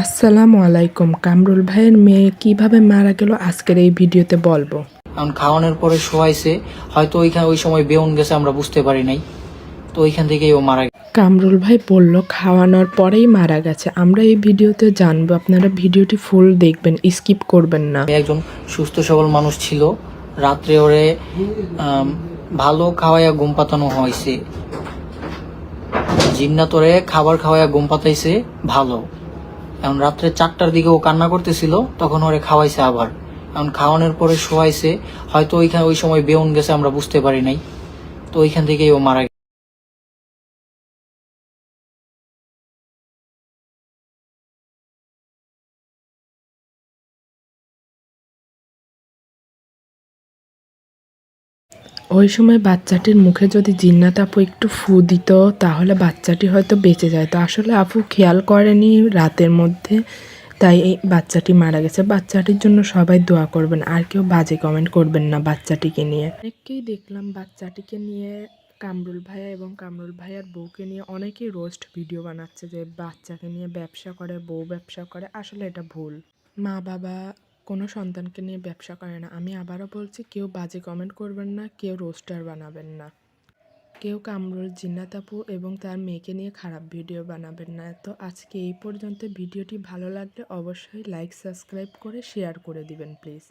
আসসালামু আলাইকুম কামরুল ভাইয়ের মেয়ে কীভাবে মারা গেল আজকের এই ভিডিওতে বলব। কারণ খাওয়ানোর পরে শোয়াইছে হয়তো ওইখানে ওই সময় বেউন গেছে আমরা বুঝতে পারি নাই। তো ওইখান থেকেই ও মারা গেছে। কামরুল ভাই বলল খাওয়ানোর পরেই মারা গেছে। আমরা এই ভিডিওতে জানব আপনারা ভিডিওটি ফুল দেখবেন স্কিপ করবেন না। একজন সুস্থ সবল মানুষ ছিল। রাত্রে ওরে ভালো খাওয়াইয়া ঘুম পাতানো হয়েছে। জিন্নাত ওরে খাবার খাওয়াইয়া ঘুম পাতাইছে ভালো। এখন রাত্রে চারটার দিকে ও কান্না করতেছিল, তখন ওরে খাওয়াইছে আবার। এখন খাওয়ানোর পরে শোয়াইছে, হয়তো ওইখানে ওই সময় বেউন গেছে, আমরা বুঝতে পারি নাই। তো ওইখান থেকেই ও মারা ওই সময় বাচ্চাটির মুখে যদি জিন্নাত আপু একটু ফু দিত, তাহলে বাচ্চাটি হয়তো বেঁচে যেত আসলে আপু খেয়াল করেনি রাতের মধ্যে, তাই এই বাচ্চাটি মারা গেছে। বাচ্চাটির জন্য সবাই দোয়া করবেন, আর কেউ বাজে কমেন্ট করবেন না বাচ্চাটিকে নিয়ে। অনেককেই দেখলাম বাচ্চাটিকে নিয়ে, কামরুল ভাইয়া এবং কামরুল ভাইয়ার বউকে নিয়ে অনেকেই রোস্ট ভিডিও বানাচ্ছে যে বাচ্চাকে নিয়ে ব্যবসা করে, বউ ব্যবসা করে। আসলে এটা ভুল। মা বাবা কোনো সন্তানকে নিয়ে ব্যবসা করে না। আমি আবারও বলছি, কেউ বাজে কমেন্ট করবেন না, কেউ রোস্টার বানাবেন না। কেউ কামরুল, জিন্নাত আপু এবং তার মেয়েকে নিয়ে খারাপ ভিডিও বানাবেন না। তো আজকে এই পর্যন্ত। ভিডিওটি ভালো লাগলে অবশ্যই লাইক সাবস্ক্রাইব করে শেয়ার করে দিবেন প্লিজ